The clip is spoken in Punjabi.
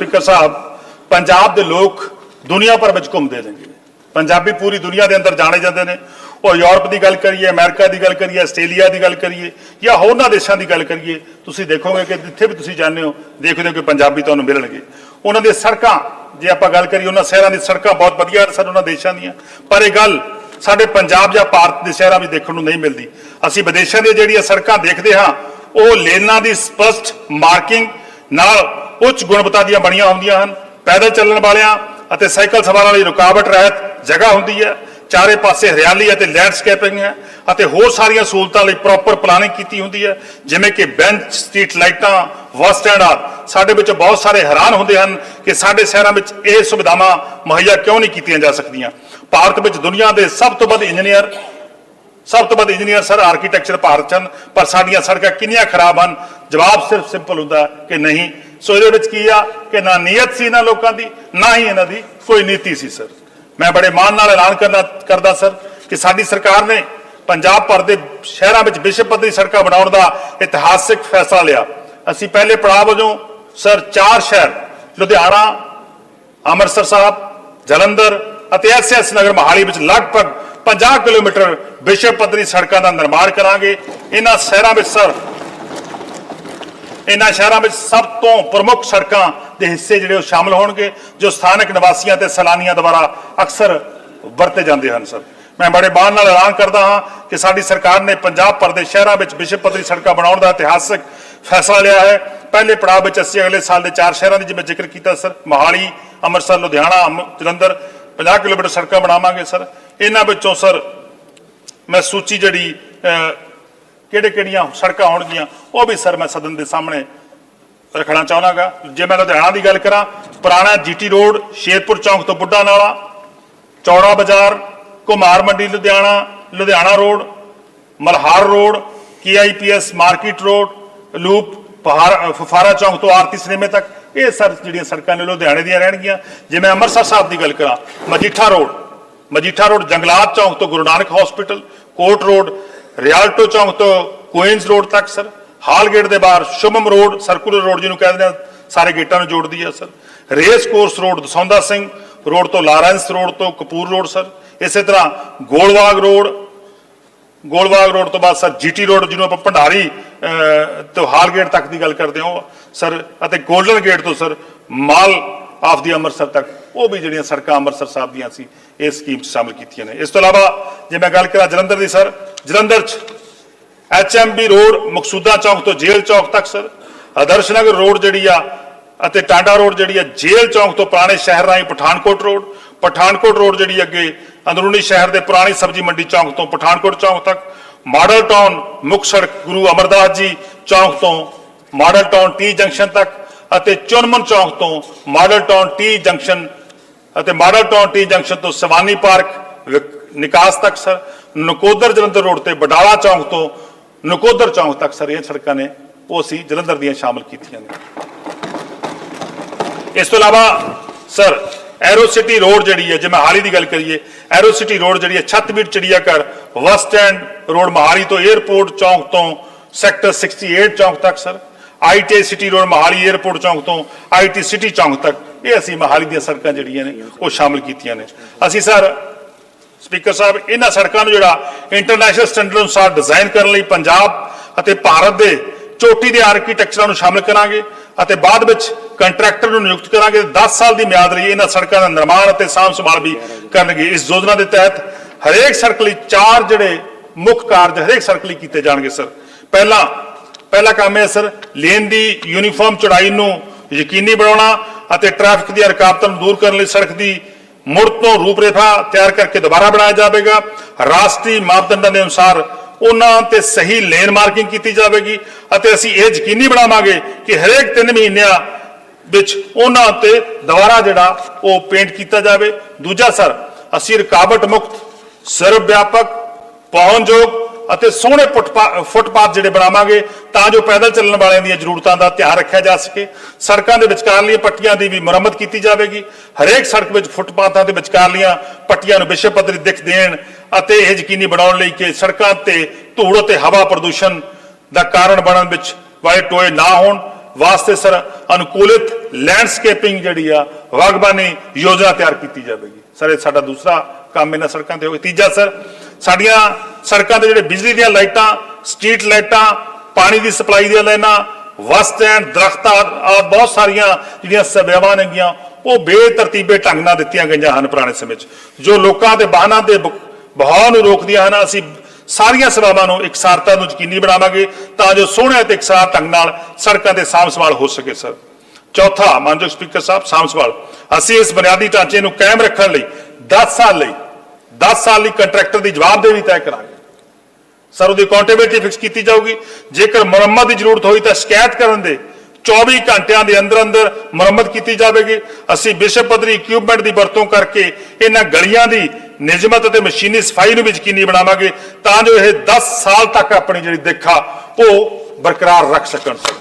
ਸਪੀਕਰ ਸਾਹਿਬ, ਪੰਜਾਬ ਦੇ ਲੋਕ ਦੁਨੀਆ ਭਰ ਵਿੱਚ ਘੁੰਮਦੇ ਰਹਿੰਦੇ ਨੇ। ਪੰਜਾਬੀ ਪੂਰੀ ਦੁਨੀਆ ਦੇ ਅੰਦਰ ਜਾਣੇ ਜਾਂਦੇ ਨੇ। ਉਹ ਯੂਰਪ ਦੀ ਗੱਲ ਕਰੀਏ, ਅਮਰੀਕਾ ਦੀ ਗੱਲ ਕਰੀਏ, ਆਸਟ੍ਰੇਲੀਆ ਦੀ ਗੱਲ ਕਰੀਏ, ਜਾਂ ਹੋਰਨਾਂ ਦੇਸ਼ਾਂ ਦੀ ਗੱਲ ਕਰੀਏ, ਤੁਸੀਂ ਦੇਖੋਗੇ ਕਿ ਜਿੱਥੇ ਵੀ ਤੁਸੀਂ ਜਾਂਦੇ ਹੋ, ਦੇਖਦੇ ਹੋ ਕਿ ਪੰਜਾਬੀ ਤੁਹਾਨੂੰ ਮਿਲਣਗੇ। ਉਹਨਾਂ ਦੀਆਂ ਸੜਕਾਂ, ਜੇ ਆਪਾਂ ਗੱਲ ਕਰੀਏ, ਉਹਨਾਂ ਸ਼ਹਿਰਾਂ ਦੀ ਸੜਕਾਂ ਬਹੁਤ ਵਧੀਆ ਨੇ ਸਨ ਉਹਨਾਂ ਦੇਸ਼ਾਂ ਦੀਆਂ। ਪਰ ਇਹ ਗੱਲ ਸਾਡੇ ਪੰਜਾਬ ਜਾਂ ਭਾਰਤ ਦੇ ਸ਼ਹਿਰਾਂ ਵਿੱਚ ਦੇਖਣ ਨੂੰ ਨਹੀਂ ਮਿਲਦੀ। ਅਸੀਂ ਵਿਦੇਸ਼ਾਂ ਦੀਆਂ ਜਿਹੜੀਆਂ ਸੜਕਾਂ ਦੇਖਦੇ ਹਾਂ, ਉਹ ਲੇਨਾਂ ਦੀ ਸਪਸ਼ਟ ਮਾਰਕਿੰਗ ਨਾਲ ਉੱਚ ਗੁਣਵੱਤਾ ਦੀਆਂ ਬਣੀਆਂ ਹੁੰਦੀਆਂ ਹਨ। ਪੈਦਲ ਚੱਲਣ ਵਾਲਿਆਂ ਅਤੇ ਸਾਈਕਲ ਸਵਾਰਾਂ ਲਈ ਰੁਕਾਵਟ ਰਹਿਤ ਜਗ੍ਹਾ ਹੁੰਦੀ ਹੈ। ਚਾਰੇ ਪਾਸੇ ਹਰਿਆਲੀ ਅਤੇ ਲੈਂਡਸਕੇਪਿੰਗ ਹੈ ਅਤੇ ਹੋਰ ਸਾਰੀਆਂ ਸਹੂਲਤਾਂ ਲਈ ਪ੍ਰੋਪਰ ਪਲਾਨਿੰਗ ਕੀਤੀ ਹੁੰਦੀ ਹੈ। ਜਿਵੇਂ ਕਿ ਬੈਂਚ ਸਟਰੀਟ ਲਾਈਟਾਂ ਬੱਸ ਸਟੈਂਡ ਆਦਿ। ਸਾਡੇ ਵਿੱਚ ਬਹੁਤ ਸਾਰੇ ਹੈਰਾਨ ਹੁੰਦੇ ਹਨ ਕਿ ਸਾਡੇ ਸ਼ਹਿਰਾਂ ਵਿੱਚ ਇਹ ਸੁਵਿਧਾਵਾਂ ਮੁਹੱਈਆ ਕਿਉਂ ਨਹੀਂ ਕੀਤੀਆਂ ਜਾ ਸਕਦੀਆਂ। ਭਾਰਤ ਵਿੱਚ ਦੁਨੀਆ ਦੇ ਸਭ ਤੋਂ ਵੱਧ ਇੰਜੀਨੀਅਰ ਸਭ ਤੋਂ ਵੱਧ ਇੰਜੀਨੀਅਰ ਸਰ ਆਰਕੀਟੈਕਚਰ ਭਾਰਤ ਚ ਹਨ। ਪਰ ਸਾਡੀਆਂ ਸੜਕਾਂ ਕਿੰਨੀਆਂ ਖਰਾਬ ਹਨ ਜਵਾਬ ਸਿਰਫ ਸਿੰਪਲ ਹੁੰਦਾ ਕਿ ਨਹੀਂ। ਸੋ ਇਹਦੇ ਵਿੱਚ ਕੀ ਆ ਕਿ ਨਾ ਨੀਅਤ ਸੀ ਇਹਨਾਂ ਲੋਕਾਂ ਦੀ, ਨਾ ਹੀ ਇਹਨਾਂ ਦੀ ਕੋਈ ਨੀਤੀ ਸੀ, ਸਰ। ਮੈਂ ਬੜੇ ਮਾਣ ਨਾਲ ਐਲਾਨ ਕਰਦਾ ਕਰਦਾ, ਸਰ, ਕਿ ਸਾਡੀ ਸਰਕਾਰ ਨੇ ਪੰਜਾਬ ਭਰ ਦੇ ਸ਼ਹਿਰਾਂ ਵਿੱਚ ਵਿਸ਼ਵ ਪੱਧਰੀ ਸੜਕਾਂ ਬਣਾਉਣ ਦਾ ਇਤਿਹਾਸਿਕ ਫੈਸਲਾ ਲਿਆ। ਅਸੀਂ ਪਹਿਲੇ ਪੜਾਅ ਵਜੋਂ, ਸਰ, ਚਾਰ ਸ਼ਹਿਰ, ਲੁਧਿਆਣਾ, ਅੰਮ੍ਰਿਤਸਰ ਸਾਹਿਬ, ਜਲੰਧਰ ਅਤੇ ਐਸਐਸ ਨਗਰ ਮਹਾਲੀ ਵਿੱਚ ਲਗਭਗ 50 ਕਿਲੋਮੀਟਰ ਵਿਸ਼ਵ ਪੱਧਰੀ ਸੜਕਾਂ ਦਾ ਨਿਰਮਾਣ ਕਰਾਂਗੇ। ਇਹਨਾਂ ਸ਼ਹਿਰਾਂ ਵਿੱਚ, ਸਰ ਇਹਨਾਂ ਸ਼ਹਿਰਾਂ ਵਿੱਚ ਸਭ ਤੋਂ ਪ੍ਰਮੁੱਖ ਸੜਕਾਂ ਦੇ ਹਿੱਸੇ ਜਿਹੜੇ ਉਹ ਸ਼ਾਮਲ ਹੋਣਗੇ, ਜੋ ਸਥਾਨਕ ਨਿਵਾਸੀਆਂ ਤੇ ਸੈਲਾਨੀਆਂ ਦੁਆਰਾ ਅਕਸਰ ਵਰਤੇ ਜਾਂਦੇ ਹਨ, ਸਰ। ਮੈਂ ਬੜੇ ਮਾਣ ਨਾਲ ਐਲਾਨ ਕਰਦਾ ਹਾਂ ਕਿ ਸਾਡੀ ਸਰਕਾਰ ਨੇ ਪੰਜਾਬ ਭਰ ਦੇ ਸ਼ਹਿਰਾਂ ਵਿੱਚ ਵਿਸ਼ਵ ਪੱਧਰੀ ਸੜਕਾਂ ਬਣਾਉਣ ਦਾ ਇਤਿਹਾਸਕ ਫੈਸਲਾ ਲਿਆ ਹੈ। ਪਹਿਲੇ ਪੜਾਅ ਵਿੱਚ ਅਸੀਂ ਅਗਲੇ ਸਾਲ ਦੇ ਚਾਰ ਸ਼ਹਿਰਾਂ ਦੀ ਜਿਵੇਂ ਜ਼ਿਕਰ ਕੀਤਾ, ਸਰ, ਮੋਹਾਲੀ, ਅੰਮ੍ਰਿਤਸਰ, ਲੁਧਿਆਣਾ, ਅੰਮ- ਜਲੰਧਰ 50 ਕਿਲੋਮੀਟਰ ਸੜਕਾਂ ਬਣਾਵਾਂਗੇ, ਸਰ। ਇਹਨਾਂ ਵਿੱਚੋਂ, ਸਰ, ਮੈਂ ਸੂਚੀ ਜਿਹੜੀ ਕਿਹੜੇ ਕਿਹੜੀਆਂ ਸੜਕਾਂ ਹੋਣਗੀਆਂ, ਉਹ ਵੀ ਸਰ ਮੈਂ ਸਦਨ ਦੇ ਸਾਹਮਣੇ ਰੱਖਣਾ ਚਾਹਨਾਗਾ। ਜੇ ਮੈਂ ਲੁਧਿਆਣਾ ਦੀ ਗੱਲ ਕਰਾਂ, ਪੁਰਾਣਾ ਜੀਟੀ ਰੋਡ, ਸ਼ੇਰਪੁਰ ਚੌਂਕ ਤੋਂ ਬੁੱਢਾ ਨਾਲਾ, Chaura Bazaar Kumar Mandi Ludhiana Ludhiana road, Malhar road, KIPS market road, loop, ਪਹਾੜ ਫਫਾਰਾ ਚੌਂਕ ਤੋਂ ਆਰਤੀ ਸਿਨੇਮੇ ਤੱਕ, ਇਹ ਸਰ ਜਿਹੜੀਆਂ ਸੜਕਾਂ ਨੇ ਲੁਧਿਆਣੇ ਦੀਆਂ ਰਹਿਣਗੀਆਂ। ਜੇ ਮੈਂ ਅੰਮ੍ਰਿਤਸਰ ਸਾਹਿਬ ਦੀ ਗੱਲ ਕਰਾਂ, ਮਜੀਠਾ ਰੋਡ ਮਜੀਠਾ ਰੋਡ ਜੰਗਲਾਤ ਚੌਂਕ ਤੋਂ Guru Nanak hospital court road Rialto ਚੌਂਕ ਤੋਂ ਕੁਇਨਸ ਰੋਡ ਤੱਕ, ਸਰ। ਹਾਲ ਗੇਟ ਦੇ ਬਾਹਰ ਸ਼ੁਭਮ ਰੋਡ, ਸਰਕੂਲਰ ਰੋਡ ਜਿਹਨੂੰ ਕਹਿੰਦੇ ਨੇ ਸਾਰੇ ਗੇਟਾਂ ਨੂੰ ਜੋੜਦੀ ਹੈ sir. Race course road, Dasaunda Singh road ਤੋਂ ਲਾਰੈਂਸ ਰੋਡ ਤੋਂ ਕਪੂਰ ਰੋਡ, ਸਰ। ਇਸੇ ਤਰ੍ਹਾਂ ਗੋਲਵਾਗ ਰੋਡ ਗੋਲਵਾਗ ਰੋਡ ਤੋਂ ਬਾਅਦ, ਸਰ, ਜੀਟੀ ਰੋਡ ਜਿਹਨੂੰ ਆਪਾਂ ਭੰਡਾਰੀ ਤੋਂ ਹਾਲ ਗੇਟ ਤੱਕ ਦੀ ਗੱਲ ਕਰਦੇ ਹਾਂ ਸਰ, ਅਤੇ ਗੋਲਡਨ ਗੇਟ ਤੋਂ, ਸਰ, ਮਾਲ ਆਫ ਦੀ ਅੰਮ੍ਰਿਤਸਰ ਤੱਕ। ਉਹ ਵੀ ਜਿਹੜੀਆਂ ਸੜਕਾਂ ਅੰਮ੍ਰਿਤਸਰ ਸਾਹਿਬ ਦੀਆਂ ਸੀ ਇਸ ਸਕੀਮ 'ਚ ਸ਼ਾਮਲ ਕੀਤੀਆਂ ਨੇ। ਇਸ ਤੋਂ ਇਲਾਵਾ ਜੇ ਮੈਂ ਗੱਲ ਕਰਾਂ ਜਲੰਧਰ ਦੀ, ਸਰ, ਜਲੰਧਰ 'ਚ ਐਚਐਮਬੀ ਰੋਡ ਮਕਸੂਦਾ ਚੌਂਕ ਤੋਂ ਜੇਲ੍ਹ ਚੌਂਕ ਤੱਕ, ਸਰ, ਆਦਰਸ਼ ਨਗਰ ਰੋਡ ਜਿਹੜੀ ਆ ਅਤੇ ਟਾਂਡਾ ਰੋਡ ਜਿਹੜੀ ਆ ਜੇਲ੍ਹ ਚੌਂਕ ਤੋਂ ਪੁਰਾਣੇ ਸ਼ਹਿਰ ਰਾਹੀਂ ਪਠਾਨਕੋਟ ਰੋਡ ਪਠਾਨਕੋਟ ਰੋਡ ਜਿਹੜੀ ਅੱਗੇ ਅੰਦਰੂਨੀ ਸ਼ਹਿਰ ਦੇ ਪੁਰਾਣੀ ਸਬਜ਼ੀ ਮੰਡੀ ਚੌਂਕ ਤੋਂ ਪਠਾਨਕੋਟ ਚੌਂਕ ਤੱਕ, ਮਾਡਲ ਟਾਊਨ, ਮੁੱਖ ਸੜਕ ਗੁਰੂ ਅਮਰਦਾਸ ਜੀ ਚੌਂਕ ਤੋਂ ਮਾਡਲ ਟਾਊਨ ਟੀ ਜੰਕਸ਼ਨ ਤੱਕ ਅਤੇ ਚੁਨਮਨ ਚੌਂਕ ਤੋਂ ਮਾਡਲ ਟਾਊਨ ਟੀ ਜੰਕਸ਼ਨ ਅਤੇ ਮਾਡਲ ਟਾਊਨ ਟੀ ਜੰਕਸ਼ਨ ਤੋਂ ਸਵਾਨੀ ਪਾਰਕ ਵਿਕ- ਨਿਕਾਸ ਤੱਕ, ਸਰ। ਨਕੋਦਰ ਜਲੰਧਰ ਰੋਡ ਤੇ ਬਡਾਲਾ ਚੌਂਕ ਤੋਂ ਨਕੋਦਰ ਚੌਂਕ ਤੱਕ, ਸਰ, ਇਹ ਸੜਕਾਂ ਨੇ ਉਹ ਅਸੀਂ ਜਲੰਧਰ ਦੀਆਂ ਸ਼ਾਮਲ ਕੀਤੀਆਂ ਨੇ। ਇਸ ਤੋਂ ਇਲਾਵਾ, ਸਰ ਐਰੋ ਸਿਟੀ ਰੋਡ ਜਿਹੜੀ ਹੈ, ਜੇ ਮਹਾਲੀ ਦੀ ਗੱਲ ਕਰੀਏ ਐਰੋ ਸਿਟੀ ਰੋਡ ਜਿਹੜੀ ਹੈ ਛੱਤਬੀੜ ਚਿੜੀਆਘਰ ਬੱਸ ਸਟੈਂਡ ਰੋਡ ਮਹਾਲੀ ਤੋਂ 에ਅਰਪੋਰਟ ਚੌਂਕ ਤੋਂ ਸੈਕਟਰ 68 ਚੌਂਕ ਤੱਕ, sir. IT city road Mohali airport ਚੌਂਕ ਤੋਂ ਆਈਟੀ ਸਿਟੀ ਚੌਂਕ ਤੱਕ, ਇਹ ਅਸੀਂ ਮਹਾਲੀ ਦੀਆਂ ਸੜਕਾਂ ਜਿਹੜੀਆਂ ਨੇ, ਉਹ ਸ਼ਾਮਲ ਕੀਤੀਆਂ ਨੇ। ਅਸੀਂ ਸਰ, ਸਪੀਕਰ ਸਾਹਿਬ, ਇਹਨਾਂ ਸੜਕਾਂ ਨੂੰ ਜਿਹੜਾ ਇੰਟਰਨੈਸ਼ਨਲ ਸਟੈਂਡਰਡ ਅਨੁਸਾਰ ਡਿਜ਼ਾਈਨ ਕਰਨ ਲਈ ਪੰਜਾਬ ਅਤੇ ਭਾਰਤ ਦੇ ਚੋਟੀ ਦੇ ਆਰਕੀਟੈਕਚਰਾਂ ਨੂੰ ਸ਼ਾਮਲ ਕਰਾਂਗੇ ਅਤੇ ਬਾਅਦ ਵਿੱਚ ਕੰਟਰੈਕਟਰ ਨੂੰ ਨਿਯੁਕਤ ਕਰਾਂਗੇ। 10 ਸਾਲ ਦੀ ਮਿਆਦ ਲਈ ਇਹਨਾਂ ਸੜਕਾਂ ਦਾ ਨਿਰਮਾਣ ਅਤੇ ਸਾਂਭ ਸੰਭਾਲ ਵੀ ਕਰਨਗੇ। ਇਸ ਯੋਜਨਾ ਦੇ ਤਹਿਤ ਹਰੇਕ ਸੜਕ ਲਈ ਚਾਰ ਜਿਹੜੇ ਮੁੱਖ ਕਾਰਜ ਹਰੇਕ ਸੜਕ ਲਈ ਕੀਤੇ ਜਾਣਗੇ, ਸਰ। ਪਹਿਲਾ ਪਹਿਲਾ ਕੰਮ ਹੈ, ਸਰ, ਲੇਨ ਦੀ ਯੂਨੀਫਾਰਮ ਚੌੜਾਈ ਨੂੰ ਯਕੀਨੀ ਬਣਾਉਣਾ ਅਤੇ ਟ੍ਰੈਫਿਕ ਦੀਆਂ ਰੁਕਾਵਟਾਂ ਨੂੰ ਦੂਰ ਕਰਨ ਲਈ ਸੜਕ ਦੀ ਮੁੜ ਤੋਂ ਰੂਪਰੇਖਾ ਤਿਆਰ ਕਰਕੇ ਦੁਬਾਰਾ ਬਣਾਇਆ ਜਾਵੇਗਾ। ਰਾਸ਼ਟਰੀ ਮਾਪਦੰਡਾਂ ਦੇ ਅਨੁਸਾਰ ਉਹਨਾਂ ਤੇ ਸਹੀ ਲੇਨ ਮਾਰਕਿੰਗ ਕੀਤੀ ਜਾਵੇਗੀ ਅਤੇ ਅਸੀਂ ਇਹ ਯਕੀਨੀ ਬਣਾਵਾਂਗੇ ਕਿ ਹਰੇਕ 3 ਮਹੀਨਿਆਂ ਵਿੱਚ ਉਹਨਾਂ ਉੱਤੇ ਦੁਬਾਰਾ ਜਿਹੜਾ ਉਹ ਪੇਂਟ ਕੀਤਾ ਜਾਵੇ। ਦੂਜਾ, ਸਰ, ਅਸੀਂ ਰੁਕਾਵਟ ਮੁਕਤ ਸਰਵ ਵਿਆਪਕ ਪਹੁੰਚਯੋਗ ਅਤੇ ਸੋਹਣੇ ਫੁੱਟਪਾ- ਫੁੱਟਪਾਥ ਜਿਹੜੇ ਬਣਾਵਾਂਗੇ, ਤਾਂ ਜੋ ਪੈਦਲ ਚੱਲਣ ਵਾਲਿਆਂ ਦੀਆਂ ਜ਼ਰੂਰਤਾਂ ਦਾ ਧਿਆਨ ਰੱਖਿਆ ਜਾ ਸਕੇ। ਸੜਕਾਂ ਦੇ ਵਿਚਕਾਰਲੀਆਂ ਪੱਟੀਆਂ ਦੀ ਵੀ ਮੁਰੰਮਤ ਕੀਤੀ ਜਾਵੇਗੀ। ਹਰੇਕ ਸੜਕ ਵਿੱਚ ਫੁੱਟਪਾਥਾਂ ਦੇ ਵਿਚਕਾਰਲੀਆਂ ਪੱਟੀਆਂ ਨੂੰ ਵਿਸ਼ੇ ਪੱਧਰੀ ਦਿੱਖ ਦੇਣ ਅਤੇ ਇਹ ਯਕੀਨੀ ਬਣਾਉਣ ਲਈ ਕਿ ਸੜਕਾਂ ਤੇ ਧੂੜ ਅਤੇ ਹਵਾ ਪ੍ਰਦੂਸ਼ਣ ਦਾ ਕਾਰਨ ਬਣਨ ਵਿੱਚ ਵਾਲੇ ਟੋਏ ਨਾ ਹੋਣ। ਵਾਸਤੇ ਸਰ ਅਨੁਕੂਲਿਤ ਲੈਂਡਸਕੇਪਿੰਗ ਜਿਹੜੀ ਆ ਬਾਗਬਾਨੀ ਯੋਜਨਾ ਤਿਆਰ ਕੀਤੀ ਜਾਵੇਗੀ। ਸਰ, ਇਹ ਸਾਡਾ ਦੂਸਰਾ ਕੰਮ ਇਹਨਾਂ ਸੜਕਾਂ ਤੇ ਹੋਵੇ ਤੀਜਾ ਸਰ ਸਾਡੀਆਂ ਸੜਕਾਂ ਤੇ ਜਿਹੜੇ ਬਿਜਲੀ ਦੀਆਂ ਲਾਈਟਾਂ, ਸਟਰੀਟ ਲਾਈਟਾਂ, ਪਾਣੀ ਦੀ ਸਪਲਾਈ ਦੀਆਂ ਲਾਈਨਾਂ ਬੱਸ ਸਟੈਂਡ, ਦਰਖਤਾਂ, ਆ ਬਹੁਤ ਸਾਰੀਆਂ ਜਿਹੜੀਆਂ ਸੇਵਾਵਾਂ ਨੇਗੀਆਂ ਉਹ ਬੇਤਰਤੀਬੇ ਢੰਗ ਨਾਲ ਦਿੱਤੀਆਂ ਗਈਆਂ ਹਨ ਪੁਰਾਣੇ ਸਮੇਂ 'ਚ। ਜੋ ਲੋਕਾਂ ਦੇ ਵਾਹਨਾਂ ਦੇ ਬ- ਨੂੰ ਰੋਕਦੀਆਂ ਹਨ, ਅਸੀਂ ਸਾਰੀਆਂ ਸੇਵਾਵਾਂ ਨੂੰ ਇਕਸਾਰਤਾ ਨੂੰ ਯਕੀਨੀ ਬਣਾਵਾਂਗੇ ਤਾਂ ਜੋ ਸੋਹਣੇ ਤੇ ਇਕਸਾਰ ਢੰਗ ਨਾਲ ਸੜਕਾਂ ਤੇ ਸਾਂਭ ਸੰਭਾਲ ਹੋ ਸਕੇ, ਸਰ। ਚੌਥਾ, ਮਾਨਯੋਗ ਸਪੀਕਰ ਸਾਹਿਬ, ਸਾਂਭ ਸੰਭਾਲ। ਅਸੀਂ ਇਸ ਬੁਨਿਆਦੀ ਢਾਂਚੇ ਨੂੰ ਕਾਇਮ ਰੱਖਣ ਲਈ 10 ਸਾਲ ਲਈ 10 ਸਾਲ ਲਈ ਕੰਟਰੈਕਟਰ ਦੀ ਜਵਾਬਦੇਹੀ ਤੈਅ ਕਰਾਂਗੇ। ਸਰ, ਉਹਦੀ ਅਕਾਊਂਟੇਬਿਲਟੀ ਫਿਕਸ ਕੀਤੀ ਜਾਊਗੀ। ਜੇਕਰ ਮੁਰੰਮਤ ਦੀ ਜ਼ਰੂਰਤ ਹੋਈ ਤਾਂ ਸ਼ਿਕਾਇਤ ਕਰਨ ਦੇ 24 ਘੰਟਿਆਂ ਦੇ ਅੰਦਰ ਅੰਦਰ ਮੁਰੰਮਤ ਕੀਤੀ ਜਾਵੇਗੀ। ਅਸੀਂ ਵਿਸ਼ਵ ਪੱਧਰੀ ਇਕਵਿਪਮੈਂਟ ਦੀ ਵਰਤੋਂ ਕਰਕੇ ਇਹਨਾਂ ਗਲੀਆਂ ਦੀ ਨਿਯਮਤ ਅਤੇ ਮਸ਼ੀਨੀ ਸਫ਼ਾਈ ਨੂੰ ਵੀ ਯਕੀਨੀ ਬਣਾਵਾਂਗੇ ਤਾਂ ਜੋ ਇਹ 10 ਸਾਲ ਤੱਕ ਆਪਣੀ ਜਿਹੜੀ ਦੇਖਾ ਉਹ ਬਰਕਰਾਰ ਰੱਖ ਸਕਣ।